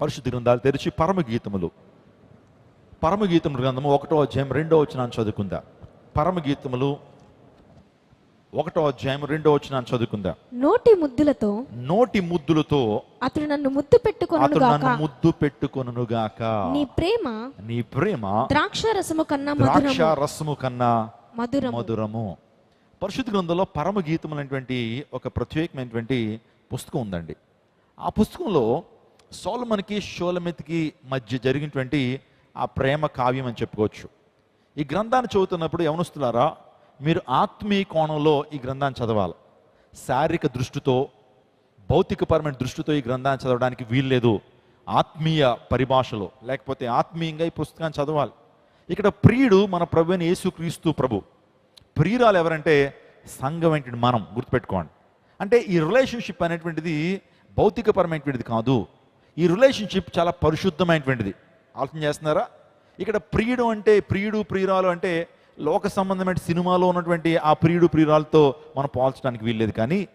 పరిశుద్ధ గ్రంథాలు తెరిచి పరమగీతములు. పరమగీతములు గ్రంథము ఒకటో అధ్యాయం రెండో వచ్చిన చదువుకుందా. పరమగీతములు ఒకటో అధ్యాయం రెండో వచ్చిన చదువుకుందా. నోటి ముద్దులతో నోటి ముద్దులతో అతడు నన్ను ముద్దు పెట్టుకొను అతడు గాక నన్ను ముద్దు పెట్టుకొనుగాక నీ ప్రేమ నీ ప్రేమ ద్రాక్ష రసము కన్నా ద్రాక్ష రసము కన్నా మధురము. మధురము. పరిశుద్ధ గ్రంథంలో పరమగీతం అనేటువంటి ఒక ప్రత్యేకమైనటువంటి పుస్తకం ఉందండి. ఆ పుస్తకంలో సోలమన్కి షోలమెత్కి మధ్య జరిగినటువంటి ఆ ప్రేమ కావ్యం అని చెప్పుకోవచ్చు. ఈ గ్రంథాన్ని చదువుతున్నప్పుడు యవనస్తులారా మీరు ఆత్మీయ కోణంలో ఈ గ్రంథాన్ని చదవాలి. శారీరక దృష్టితో భౌతికపరమైన దృష్టితో ఈ గ్రంథాన్ని చదవడానికి వీల్లేదు. ఆత్మీయ పరిభాషలో లేకపోతే ఆత్మీయంగా ఈ పుస్తకాన్ని చదవాలి. ఇక్కడ ప్రియుడు మన ప్రభు అయిన యేసుక్రీస్తు ప్రభు. ప్రియురాలు ఎవరంటే సంఘం ఏంటి మనం గుర్తుపెట్టుకోండి. అంటే ఈ రిలేషన్షిప్ అనేటువంటిది భౌతికపరమైనటువంటిది కాదు. ఈ రిలేషన్షిప్ చాలా పరిశుద్ధమైనటువంటిది. ఆలోచన చేస్తున్నారా? ఇక్కడ ప్రియుడు అంటే ప్రియుడు ప్రియురాలు అంటే లోక సంబంధమైన సినిమాలో ఉన్నటువంటి ఆ ప్రియుడు ప్రియురాలతో మనం పోల్చడానికి వీల్లేదు. కానీ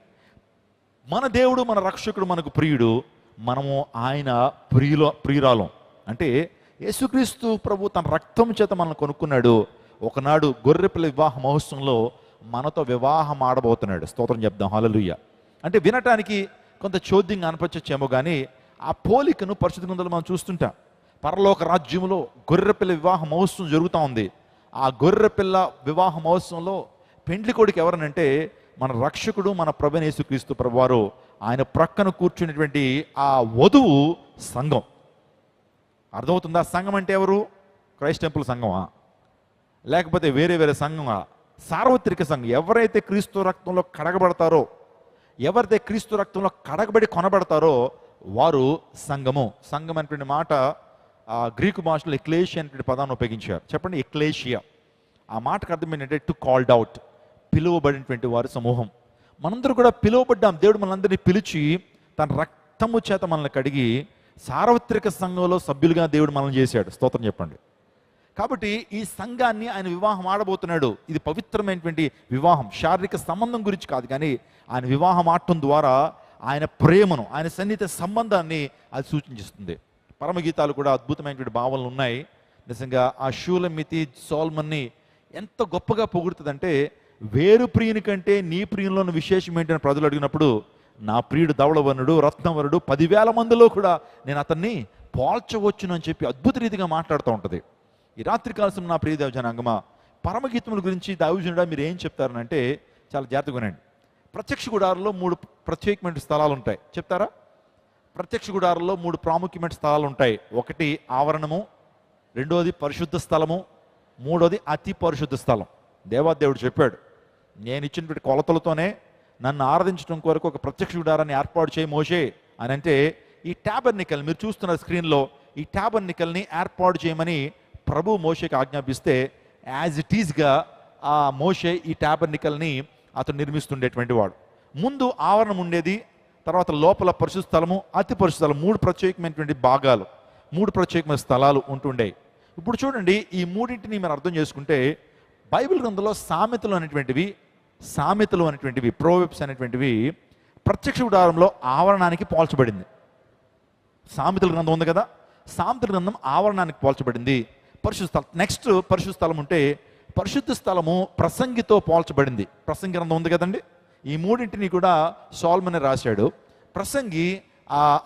మన దేవుడు మన రక్షకుడు మనకు ప్రియుడు. మనము ఆయన ప్రియుల ప్రియురాలం. అంటే యేసుక్రీస్తు ప్రభు తన రక్తం చేత మనల్ని కొనుక్కున్నాడు. ఒకనాడు గొర్రెపిల్ల వివాహ మహోత్సవంలో మనతో వివాహం ఆడబోతున్నాడు. స్తోత్రం చెప్దాం. హాలలుయ్య అంటే వినటానికి కొంత చోద్యంగా అనిపించచ్చేమో కానీ ఆ పోలికను పరిశుద్ధ గ్రంథంలో మనం చూస్తుంటాం. పరలోక రాజ్యంలో గొర్రెపిల్ల వివాహ మహోత్సవం జరుగుతూ ఉంది. ఆ గొర్రెపిల్ల వివాహ మహోత్సవంలో పెండ్లి కొడుకు ఎవరనంటే మన రక్షకుడు మన ప్రభనేసు క్రీస్తు ప్రభువారు. ఆయన ప్రక్కన కూర్చున్నటువంటి ఆ వధువు సంఘం. అర్థమవుతుందా? సంఘం అంటే ఎవరు? క్రైస్ట్ టెంపుల్ సంఘమా? లేకపోతే వేరే వేరే సంఘమా? సార్వత్రిక సంఘం. ఎవరైతే క్రీస్తు రక్తంలో కడగబడతారో ఎవరైతే క్రీస్తు రక్తంలో కడగబడి కొనబడతారో వారు సంఘము. సంఘం అనేటువంటి మాట ఆ, గ్రీకు భాషలో ఎక్లేషియా అనేటువంటి పదాన్ని ఉపయోగించారు. చెప్పండి ఎక్లేషియా. ఆ మాటకు అర్థం ఏంటంటే టు కాల్డ్ అవుట్ పిలువబడినటువంటి వారి సమూహం. మనందరూ కూడా పిలువబడ్డాం. దేవుడు మనందరినీ పిలిచి తన రక్తము చేత మనల్ని కడిగి సార్వత్రిక సంఘంలో సభ్యులుగా దేవుడు మనల్ని చేశాడు. స్తోత్రం చెప్పండి. కాబట్టి ఈ సంఘాన్ని ఆయన వివాహం ఆడబోతున్నాడు. ఇది పవిత్రమైనటువంటి వివాహం. శారీరక సంబంధం గురించి కాదు కానీ ఆయన వివాహం ఆడటం ద్వారా ఆయన ప్రేమను ఆయన సన్నిహిత సంబంధాన్ని అది సూచించిస్తుంది. పరమగీతాలు కూడా అద్భుతమైనటువంటి భావనలు ఉన్నాయి. నిజంగా ఆ షూలమితి సోల్మన్ని ఎంత గొప్పగా పొగుడుతుందంటే వేరు ప్రియుని కంటే నీ ప్రియులను విశేషం ఏంటని ప్రజలు అడిగినప్పుడు నా ప్రియుడు ధవళవనుడు రత్నవరుడు పదివేల మందిలో కూడా నేను అతన్ని పోల్చవచ్చును అని చెప్పి అద్భుత రీతిగా మాట్లాడుతూ ఉంటుంది. ఈ రాత్రి కాలసం నా ప్రియ దేవజనాంగమా పరమగీతముల గురించి దావిజనుడా మీరు ఏం చెప్తారనంటే చాలా జాగ్రత్తగా ప్రత్యక్ష గుడారంలో మూడు ప్రత్యేకమైన స్థలాలు ఉంటాయి చెప్తారా? ప్రత్యక్ష గుడారంలో మూడు ప్రాముఖ్యమైన స్థలాలు ఉంటాయి ఒకటి ఆవరణము రెండోది పరిశుద్ధ స్థలము మూడోది అతి పరిశుద్ధ స్థలం. దేవాదేవుడు చెప్పాడు నేను ఇచ్చినటువంటి కొలతలతోనే నన్ను ఆరాధించడం కొరకు ఒక ప్రత్యక్ష గుడారాన్ని ఏర్పాటు చేయి మోషే అని అంటే ఈ ట్యాబర్నికల్ మీరు చూస్తున్న స్క్రీన్లో ఈ ట్యాబర్నికల్ని ఏర్పాటు చేయమని ప్రభు మోషేకి ఆజ్ఞాపిస్తే యాజ్ ఇట్ ఈస్గా ఆ మోషే ఈ ట్యాబర్నికల్ని అతను నిర్మిస్తుండేటువంటి వాడు. ముందు ఆవరణం ఉండేది తర్వాత లోపల పరిశుద్ధ స్థలము అతి పరిశుద్ధ స్థలం మూడు ప్రత్యేకమైనటువంటి భాగాలు మూడు ప్రత్యేకమైన స్థలాలు ఉంటుండేవి ఇప్పుడు చూడండి ఈ మూడింటిని మనం అర్థం చేసుకుంటే బైబిల్ గ్రంథంలో సామెతలు అనేటువంటివి సామెతలు అనేటువంటివి ప్రోవెబ్స్ అనేటువంటివి ప్రత్యక్ష ఉదాహరణలో ఆవరణానికి పోల్చబడింది. సామెతల గ్రంథం ఉంది కదా? సామెతల గ్రంథం ఆవరణానికి పోల్చబడింది. పరిశుద్ధ స్థలం నెక్స్ట్ పరిశుద్ధ స్థలం ఉంటే పరిశుద్ధ స్థలము ప్రసంగితో పోల్చబడింది. ప్రసంగి గ్రంథం ఉంది కదండి? ఈ మూడింటిని కూడా సాల్మన్ రాశాడు. ప్రసంగి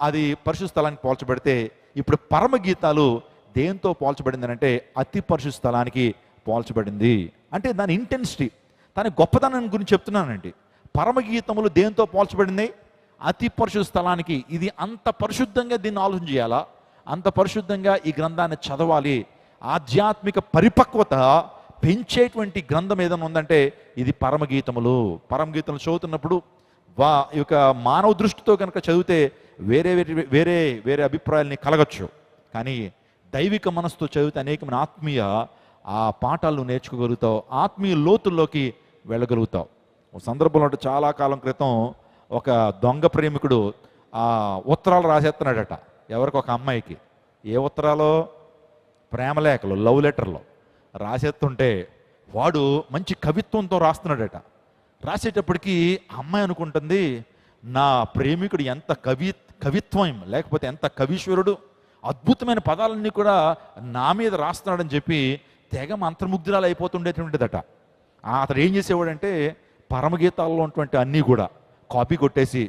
అది పరిశుద్ధ స్థలానికి పోల్చబడితే ఇప్పుడు పరమగీతాలు దేంతో పోల్చబడింది అంటే అతి పరిశుద్ధ స్థలానికి పోల్చబడింది. అంటే దాని ఇంటెన్సిటీ దాని గొప్పతనం గురించి చెప్తున్నానండి. పరమగీతములు దేంతో పోల్చబడింది అతి పరిశుద్ధ స్థలానికి. ఇది అంత పరిశుద్ధంగా దీన్ని ఆలోచన చేయాలా? అంత పరిశుద్ధంగా ఈ గ్రంథాన్ని చదవాలి. ఆధ్యాత్మిక పరిపక్వత పెంచేటువంటి గ్రంథం ఏదైనా ఉందంటే ఇది పరమగీతములు. పరమగీతములు చదువుతున్నప్పుడు వా ఈ యొక్క మానవ దృష్టితో కనుక చదివితే వేరే వేరే వేరే వేరే అభిప్రాయాల్ని కలగచ్చు. కానీ దైవిక మనసుతో చదివితే అనేకమైన ఆత్మీయ ఆ పాఠాలను నేర్చుకోగలుగుతావు. ఆత్మీయ లోతుల్లోకి వెళ్ళగలుగుతావు. ఒక సందర్భంలో అంటే చాలా కాలం క్రితం ఒక దొంగ ప్రేమికుడు ఆ ఉత్తరాలు రాసేస్తున్నాడట ఎవరికి ఒక అమ్మాయికి. ఏ ఉత్తరాలో? ప్రేమలేఖలు లవ్ లెటర్లు. రాసేస్తుంటే వాడు మంచి కవిత్వంతో రాస్తున్నాడట. రాసేటప్పటికి ఆ అమ్మాయి అనుకుంటుంది నా ప్రేమికుడు ఎంత కవి కవిత్వం లేకపోతే ఎంత కవీశ్వరుడు అద్భుతమైన పదాలన్నీ కూడా నా మీద రాస్తున్నాడని చెప్పి తెగ మంత్రముగ్ధురాలు అయిపోతుండేటువంటిదట అతడు ఏం చేసేవాడంటే పరమగీతాల్లో ఉన్నటువంటి అన్నీ కూడా కాపీ కొట్టేసి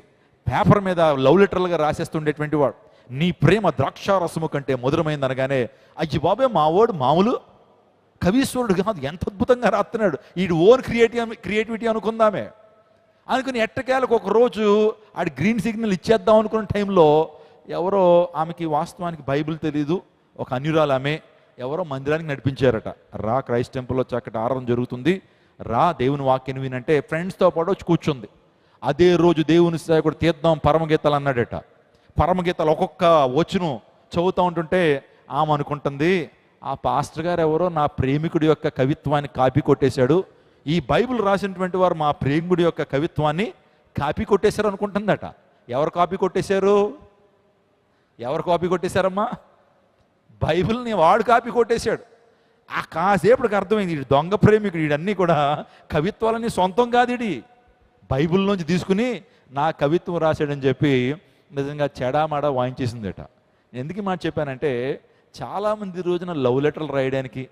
పేపర్ మీద లవ్ లెటర్లుగా రాసేస్తుండేటువంటి వాడు. నీ ప్రేమ ద్రాక్షారసము కంటే మధురమైంది అనగానే అయ్యి బాబే మావోడు మామూలు కవీశ్వరుడు కాదు ఎంత అద్భుతంగా రాస్తున్నాడు. ఈడు ఓన్ క్రియేటివ్ క్రియేటివిటీ అనుకుందామే. అనుకుని ఎట్టకేలకు ఒక రోజు ఆడి గ్రీన్ సిగ్నల్ ఇచ్చేద్దాం అనుకున్న టైంలో ఎవరో ఆమెకి వాస్తవానికి బైబిల్ తెలీదు. ఒక అన్యురాలు ఆమె ఎవరో మందిరానికి నడిపించారట. రా క్రైస్ట్ టెంపుల్లో చక్కటి ఆరాధన జరుగుతుంది. రా దేవుని వాక్యం వినంటే ఫ్రెండ్స్తో పాటు వచ్చి కూర్చుంది. అదే రోజు దేవుని సేవకుడు తీద్దాం పరమగీతాలు అన్నాడట. పరమగీతాలు ఒక్కొక్క వచ్చును చదువుతూ ఉంటుంటే ఆమె అనుకుంటుంది ఆ పాస్టర్ గారు ఎవరో నా ప్రేమికుడి యొక్క కవిత్వాన్ని కాపీ కొట్టేశాడు. ఈ బైబిల్ రాసినటువంటి వారు మా ప్రేమికుడి యొక్క కవిత్వాన్ని కాపీ కొట్టేశారు అనుకుంటుందట. ఎవరు కాపీ కొట్టేశారు? ఎవరు కాపీ కొట్టేశారమ్మా? బైబిల్ని వాడు కాపీ కొట్టేశాడు. ఆ కాసేపటికి అర్థమైంది ఈ దొంగ ప్రేమికుడు వీడన్నీ కూడా కవిత్వాలన్నీ సొంతం కాదు బైబిల్ బైబిల్లోంచి తీసుకుని నా కవిత్వం రాశాడని చెప్పి నిజంగా చెడామాడా వాయించేసిందట. ఎందుకు మా మాట చెప్పానంటే చాలామంది రోజున లవ్ లెటర్లు రాయడానికి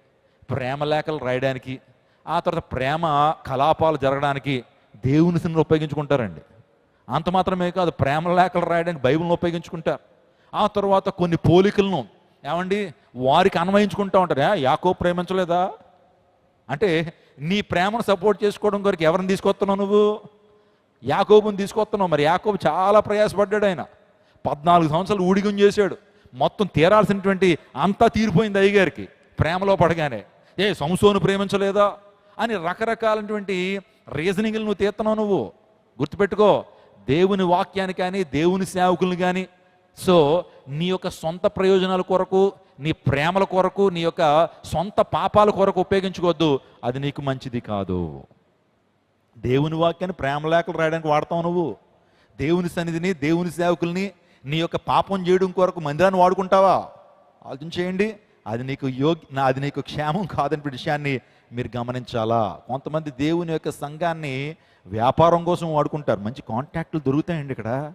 ప్రేమ లేఖలు రాయడానికి ఆ తర్వాత ప్రేమ కలాపాలు జరగడానికి దేవుని సినిమా ఉపయోగించుకుంటారండి. అంత మాత్రమే కాదు ప్రేమ లేఖలు రాయడానికి బైబిల్ని ఉపయోగించుకుంటారు. ఆ తర్వాత కొన్ని పోలికలను ఏమండి వారికి అన్వయించుకుంటా ఉంటారు. యాకో ప్రేమించలేదా? అంటే నీ ప్రేమను సపోర్ట్ చేసుకోవడం కొరకు ఎవరిని తీసుకొస్తున్నావు నువ్వు? యాకోబుని తీసుకొస్తున్నావు. మరి యాకోబు చాలా ప్రయాసపడ్డాడు ఆయన. పద్నాలుగు సంవత్సరాలు ఊడిగం చేశాడు. మొత్తం తీరాల్సినటువంటి అంతా తీరిపోయింది అయ్యగారికి. ప్రేమలో పడగానే ఏ సంసోను ప్రేమించలేదా? అని రకరకాలైనటువంటి రీజనింగ్లు నువ్వు తీస్తున్నావు నువ్వు. గుర్తుపెట్టుకో దేవుని వాక్యాన్ని కానీ దేవుని సేవకుల్ని కానీ. సో నీ యొక్క సొంత ప్రయోజనాల కొరకు నీ ప్రేమల కొరకు నీ యొక్క సొంత పాపాల కొరకు ఉపయోగించుకోవద్దు. అది నీకు మంచిది కాదు. దేవుని వాక్యాన్ని ప్రేమ లేఖలు రాయడానికి వాడతావు నువ్వు. దేవుని సన్నిధిని దేవుని సేవకుల్ని నీ యొక్క పాపం చేయడం కొరకు మందిరాన్ని వాడుకుంటావా? ఆలోచించేయండి అది నీకు యోగ్య నా- అది నీకు క్షేమం కాదని విషయాన్ని మీరు గమనించాలా? కొంతమంది దేవుని యొక్క సంఘాన్ని వ్యాపారం కోసం వాడుకుంటారు. మంచి కాంటాక్ట్లు దొరుకుతాయండి ఇక్కడ.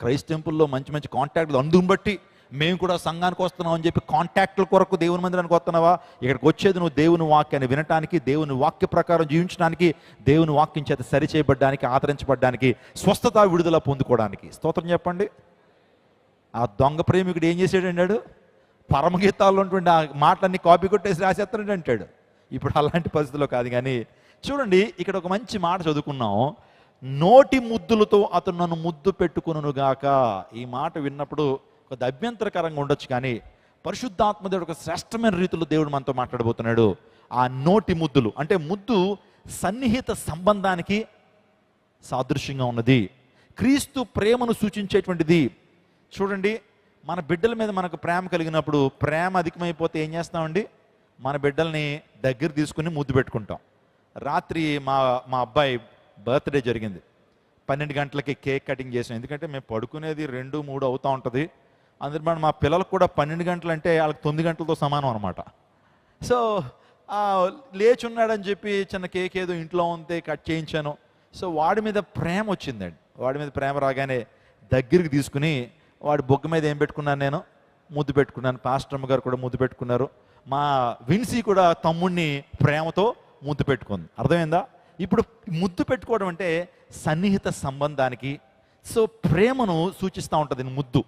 క్రైస్ట్ టెంపుల్లో మంచి మంచి కాంటాక్ట్లు అందుని బట్టి మేము కూడా సంఘానికి వస్తున్నాం అని చెప్పి కాంటాక్ట్ల కొరకు దేవుని మందిరానికి వస్తున్నావా? ఇక్కడికి వచ్చేది నువ్వు దేవుని వాక్యాన్ని వినటానికి దేవుని వాక్య ప్రకారం జీవించడానికి దేవుని వాక్యం చేత సరిచేయబడ్డానికి ఆదరించబడ్డానికి స్వస్థత విడుదల పొందుకోవడానికి. స్తోత్రం చెప్పండి. ఆ దొంగ ప్రేమికుడు ఏం చేశాడు అన్నాడు పరమగీతాల్లో ఉన్నటువంటి ఆ మాటలన్నీ కాపీ కొట్టేసి రాసేస్తాడు అంటాడు. ఇప్పుడు అలాంటి పరిస్థితిలో కాదు కానీ చూడండి ఇక్కడ ఒక మంచి మాట చదువుకున్నాం. నోటి ముద్దులతో అతను నన్ను ముద్దు పెట్టుకును గాక. ఈ మాట విన్నప్పుడు కొద్ది అభ్యంతరకరంగా ఉండొచ్చు కానీ పరిశుద్ధాత్మ దేవుడు ఒక శ్రేష్టమైన రీతిలో దేవుడు మనతో మాట్లాడబోతున్నాడు. ఆ నోటి ముద్దులు అంటే ముద్దు సన్నిహిత సంబంధానికి సాదృశ్యంగా ఉన్నది. క్రీస్తు ప్రేమను సూచించేటువంటిది చూడండి మన బిడ్డల మీద మనకు ప్రేమ కలిగినప్పుడు ప్రేమ అధికమైపోతే ఏం చేస్తామండి? మన బిడ్డల్ని దగ్గర తీసుకుని ముద్దు పెట్టుకుంటాం. రాత్రి మా మా అబ్బాయి బర్త్డే జరిగింది. పన్నెండు గంటలకి కేక్ కటింగ్ చేసాం. ఎందుకంటే మేము పడుకునేది రెండు మూడు అవుతూ ఉంటుంది. అందులో మనం మా పిల్లలకు కూడా పన్నెండు గంటలు అంటే వాళ్ళకి తొమ్మిది గంటలతో సమానం అనమాట సో లేచున్నాడని లేచి ఉన్నాడని చెప్పి చిన్న కేక్ ఏదో ఇంట్లో ఉంటే కట్ చేయించాను. సో వాడి మీద ప్రేమ వచ్చిందండి. వాడి మీద ప్రేమ రాగానే దగ్గరికి తీసుకుని వాడి బొగ్గ మీద ఏం పెట్టుకున్నాను నేను? ముద్దు పెట్టుకున్నాను. పాస్టర్మ గారు కూడా ముద్దు పెట్టుకున్నారు. మా విన్సీ కూడా తమ్ముడిని ప్రేమతో ముద్దు పెట్టుకుంది. అర్థమైందా? ఇప్పుడు ముద్దు పెట్టుకోవడం అంటే సన్నిహిత సంబంధానికి సో ప్రేమను సూచిస్తూ ఉంటుంది ముద్దు.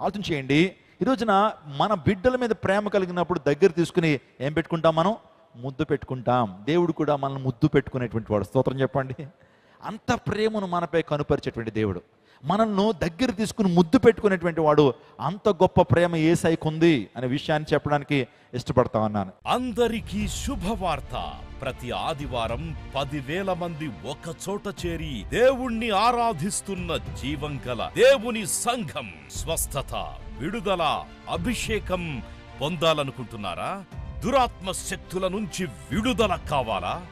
ఆలోచన చేయండి. ఈ రోజున మన బిడ్డల మీద ప్రేమ కలిగినప్పుడు దగ్గర తీసుకుని ఏం పెట్టుకుంటాం మనం? ముద్దు పెట్టుకుంటాం. దేవుడు కూడా మనల్ని ముద్దు పెట్టుకునేటువంటి వాడు. స్తోత్రం చెప్పండి. అంత ప్రేమను మనపై కనుపరిచేటువంటి దేవుడు. మనల్ని దగ్గర తీసుకుని ముద్దు పెట్టుకునేటువంటి వాడు అంత గొప్ప ప్రేమ ఏ ఉంది అనే విషయాన్ని చెప్పడానికి ఇష్టపడతా ఉన్నాను. అందరికీ శుభవార్త. ప్రతి ఆదివారం పదివేల మంది ఒక చోట చేరి దేవుణ్ణి ఆరాధిస్తున్న జీవం గల దేవుని సంఘం స్వస్థత విడుదల అభిషేకం పొందాలనుకుంటున్నారా? దురాత్మ శక్తుల నుంచి విడుదల కావాలా?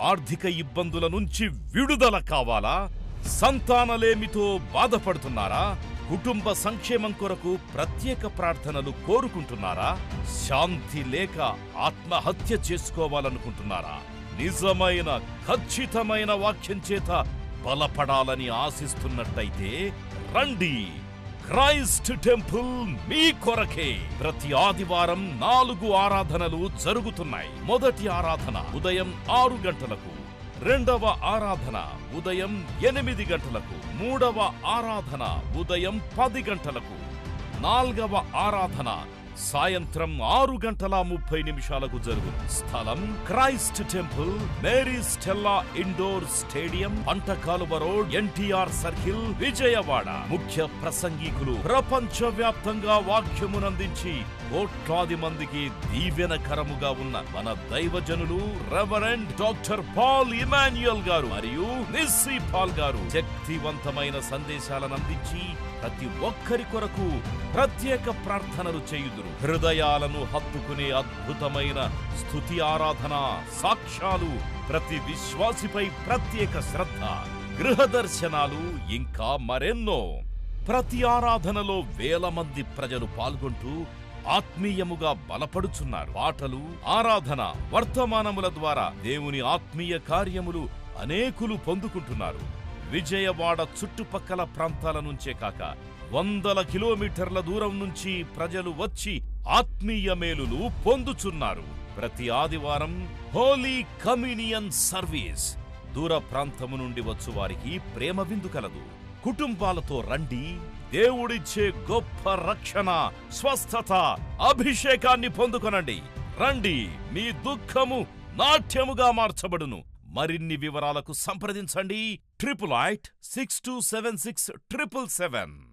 ఆర్థిక ఇబ్బందుల నుంచి విడుదల కావాలా? సంతానలేమితో బాధపడుతున్నారా? కుటుంబ సంక్షేమం కొరకు ప్రత్యేక ప్రార్థనలు కోరుకుంటున్నారా? శాంతి లేక ఆత్మహత్య చేసుకోవాలనుకుంటున్నారా? నిజమైన ఖచ్చితమైన వాక్యం చేత బలపడాలని ఆశిస్తున్నట్టయితే రండి. క్రైస్ట్ టెంపుల్ మీ కొరకే. ప్రతి ఆదివారం నాలుగు ఆరాధనలు జరుగుతున్నాయి. మొదటి ఆరాధన ఉదయం ఆరు గంటలకు. రెండవ ఆరాధన ఉదయం ఎనిమిది గంటలకు మూడవ ఆరాధన ఉదయం పది గంటలకు నాల్గవ ఆరాధన సాయంత్రం ఆరు గంటల ముప్పై నిమిషాలకు జరుగును స్థలం Christ Temple Mary Stella indoor stadium Pantakaluva road NTR circle Vijayawada. ముఖ్య ప్రసంగికులు ప్రపంచ వ్యాప్తంగా వాక్యమునందించి కోట్లాది మందికి దీవెనకరముగా ఉన్న మన దైవజనులు రెవరెండ్ డాక్టర్ పాల్ ఇమాన్యుయల్ గారు మరియు నిస్సీ పాల్ గారు శక్తివంతమైన సందేశాలను అందించి ప్రతి ఒక్కరి కొరకు ప్రత్యేక ప్రార్థనలు చేయుదురు. హృదయాలను హత్తుకునే అద్భుతమైన స్థుతి ఆరాధన సాక్ష్యాలు ప్రతి విశ్వాసిపై ప్రత్యేక శ్రద్ధ గృహ దర్శనాలు ఇంకా మరెన్నో. ప్రతి ఆరాధనలో వేల మంది ప్రజలు పాల్గొంటూ ఆత్మీయముగా బలపడుచున్నారు. పాటలు ఆరాధన వర్తమానముల ద్వారా దేవుని ఆత్మీయ కార్యములు అనేకులు పొందుకుంటున్నారు. విజయవాడ చుట్టుపక్కల ప్రాంతాల నుంచే కాక వందల కిలోమీటర్ల దూరం నుంచి ప్రజలు వచ్చి ఆత్మీయ మేలులు పొందుచున్నారు. ప్రతి ఆదివారం హోలీ కమ్యూనియన్ సర్వీస్. దూర ప్రాంతము నుండి వచ్చు వారికి ప్రేమ విందు కలదు. కుటుంబాలతో రండి. దేవుడిచ్చే గొప్ప రక్షణ స్వస్థత అభిషేకాన్ని పొందుకొనండి. రండి. మీ దుఃఖము నాట్యముగా మార్చబడును. మరిన్ని వివరాలకు సంప్రదించండి. triple eight six two seven six triple seven.